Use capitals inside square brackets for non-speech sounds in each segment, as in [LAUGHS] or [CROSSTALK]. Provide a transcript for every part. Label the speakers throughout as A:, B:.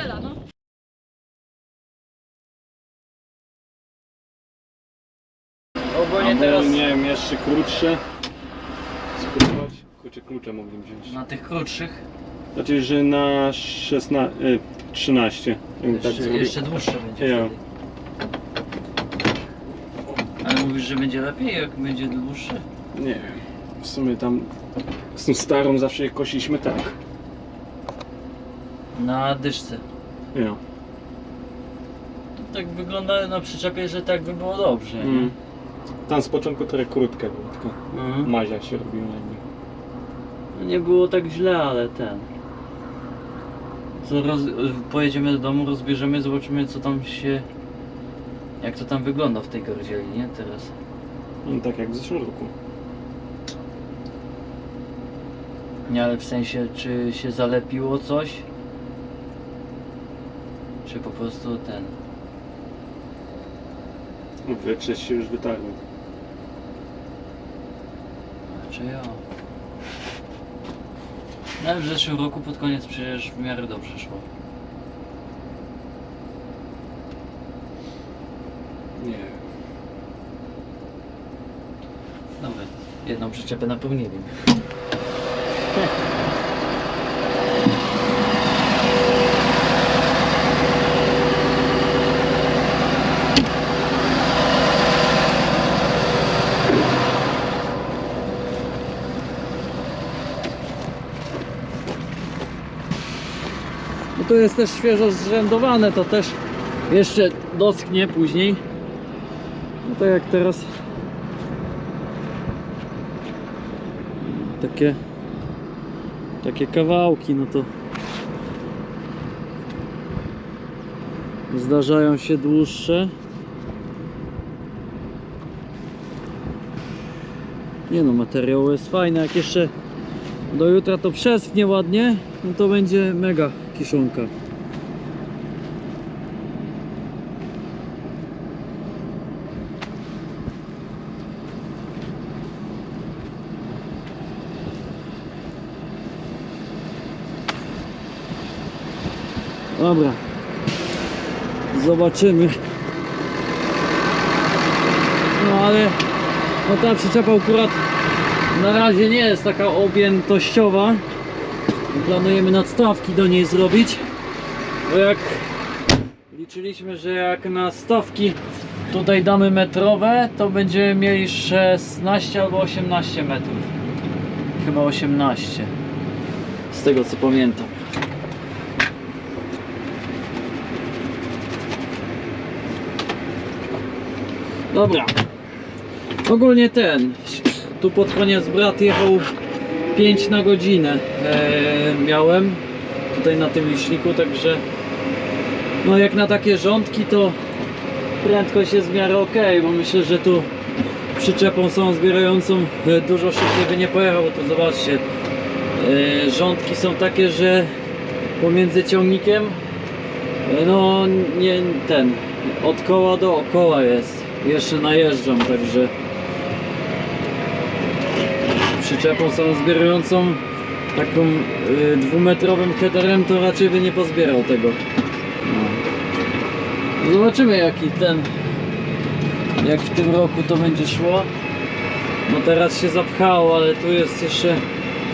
A: fotela, no.
B: Ogólnie teraz
C: nie wiem, jeszcze krótsze. Spróbować. Kurczę, klucze mogłem wziąć.
B: na tych krótszych
C: Znaczy, że na 16, y, 13. jakby tak
B: jeszcze, dłuższe będzie
C: Ja.
B: wtedy. Ale mówisz, że będzie lepiej jak będzie dłuższe?
C: Nie wiem. W sumie tam z tą starą zawsze je kosiliśmy tak.
B: Na dyszce. To tak wygląda na przyczepie, że tak by było dobrze. nie?
C: Mm. Tam z początku trochę krótkie było, tylko
B: Mhm.
C: mazia się robiła jakby.
B: No Nie było tak źle, ale ten. Co roz... Pojedziemy do domu, rozbierzemy, zobaczymy co tam się... Jak to tam wygląda w tej gardzieli, nie? Teraz.
C: No, tak jak w zeszłym roku.
B: Nie, ale w sensie, czy się zalepiło coś? Czy po prostu ten...
C: Wytrzeć się już wytarło.
B: Czy ja? No ale w zeszłym roku pod koniec przecież w miarę dobrze szło.
C: Nie.
B: Dobra, jedną przyczepę napełnili. [LAUGHS] to jest też świeżo zrzędowane, to też jeszcze doschnie później. No to jak teraz takie takie kawałki, no to zdarzają się dłuższe. Nie no, materiał jest fajny, jak jeszcze do jutra to przeschnie ładnie, no to będzie mega kiszonka. Dobra. Zobaczymy. No ale no ta przyczepa akurat na razie nie jest taka objętościowa. Planujemy nadstawki do niej zrobić. Bo jak liczyliśmy, że jak na stawki tutaj damy metrowe, to będziemy mieli 16 albo 18 metrów. Chyba 18. Z tego co pamiętam. Dobra. Ogólnie ten. Tu pod koniec brat jechał 5 na godzinę. E, miałem tutaj na tym liczniku, także no jak na takie rządki to prędkość jest w miarę ok, bo myślę, że tu przyczepą są zbierającą e, dużo szybciej by nie pojechał, to zobaczcie e, rządki są takie, że pomiędzy ciągnikiem e, no nie ten od koła do koła jest jeszcze najeżdżam, także przyczepą samozbierającą taką y, dwumetrowym headerem to raczej by nie pozbierał tego. No. zobaczymy jaki ten jak w tym roku to będzie szło. No teraz się zapchało, ale tu jest jeszcze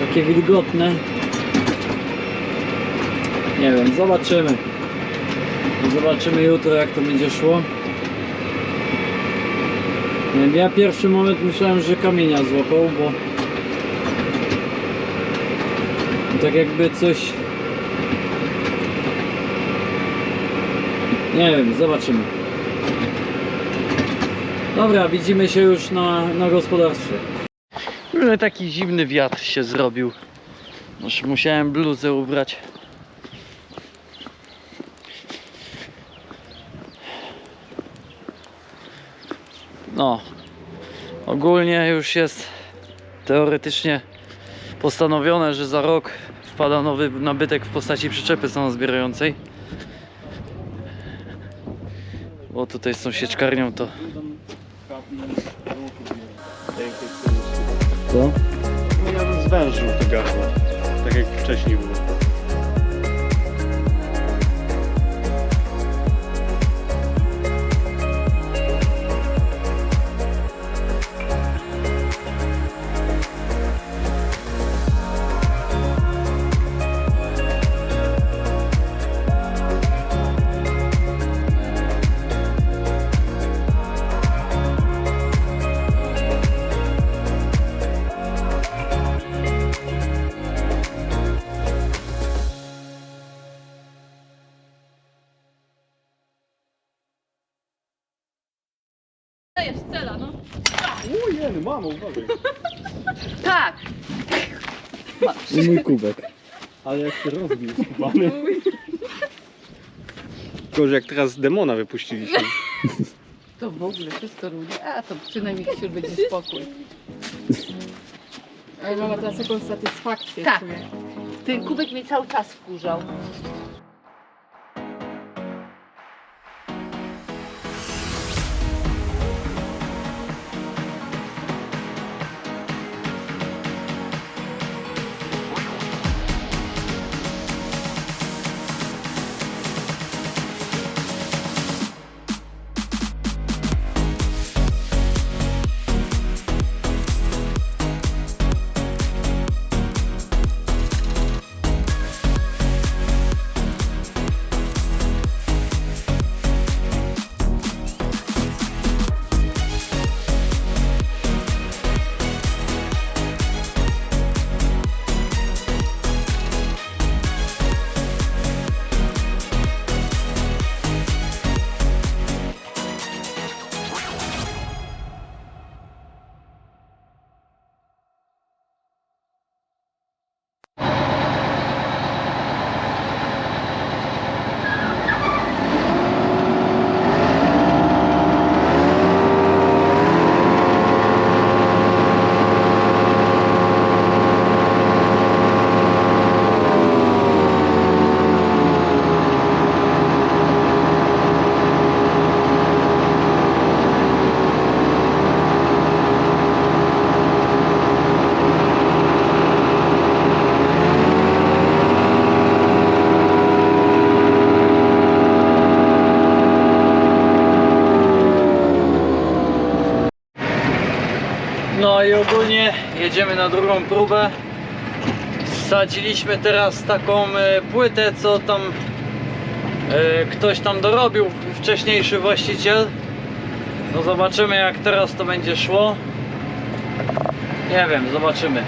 B: takie wilgotne. Nie wiem, zobaczymy. Zobaczymy jutro jak to będzie szło. Ja pierwszy moment myślałem, że kamienia złapał, bo tak jakby coś nie wiem, zobaczymy. Dobra, widzimy się już na, na gospodarstwie. Ale taki zimny wiatr się zrobił. Aż musiałem bluzę ubrać. No, ogólnie już jest teoretycznie postanowione, że za rok wpada nowy nabytek w postaci przyczepy samozbierającej. Bo tutaj z tą sieczkarnią to... Co?
C: No ja bym zwężył to gardło. Tak jak wcześniej było. Mamo, uważaj.
A: Tak.
B: I mój kubek.
C: Ale jak się rozbił, skubany. Gorzej jak teraz demona wypuściliśmy.
A: To w ogóle wszystko równie. A to przynajmniej wśród będzie spokój.
D: Ale mama teraz jakąś satysfakcję
A: Tak.
D: czuje.
A: Ten kubek mnie cały czas wkurzał.
B: Jedziemy na drugą próbę. Sadziliśmy teraz taką e, płytę, co tam e, ktoś tam dorobił, wcześniejszy właściciel. No zobaczymy jak teraz to będzie szło. Nie wiem, zobaczymy.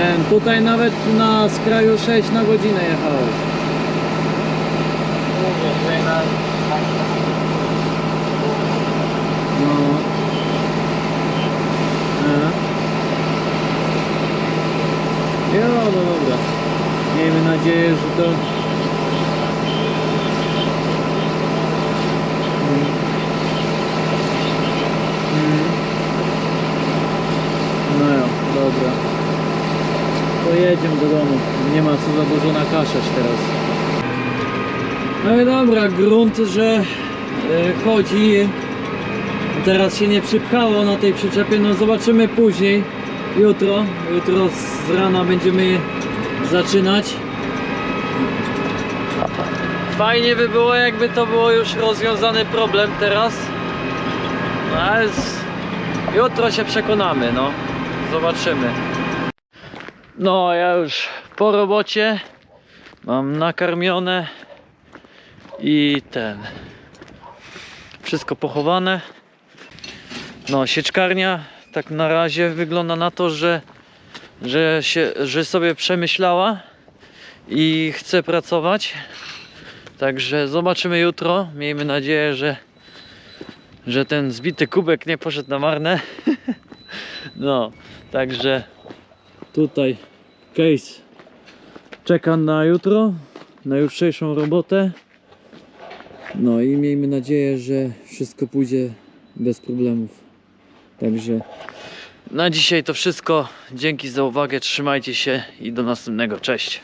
B: Ten, tutaj nawet na skraju 6 na godzinę jechałeś. No. E. No dobra. Miejmy nadzieję, że to... Mm. Mm. No jo, dobra. Do domu. Nie ma co za dużo nakaszać teraz. No i dobra, grunt, że e, chodzi. Teraz się nie przypchało na tej przyczepie, no zobaczymy później. Jutro, jutro z rana będziemy zaczynać. Fajnie by było, jakby to było już rozwiązany problem teraz. No ale z... jutro się przekonamy, no. Zobaczymy. No, ja już po robocie mam nakarmione I ten. Wszystko pochowane. No, sieczkarnia tak na razie wygląda na to, że, że, się, że sobie przemyślała i chce pracować. Także zobaczymy jutro. Miejmy nadzieję, że, że ten zbity kubek nie poszedł na marne. [LAUGHS] No, także tutaj case czeka na jutro, na jutrzejszą robotę. No i miejmy nadzieję, że wszystko pójdzie bez problemów. Także na dzisiaj to wszystko. Dzięki za uwagę, trzymajcie się i do następnego. Cześć.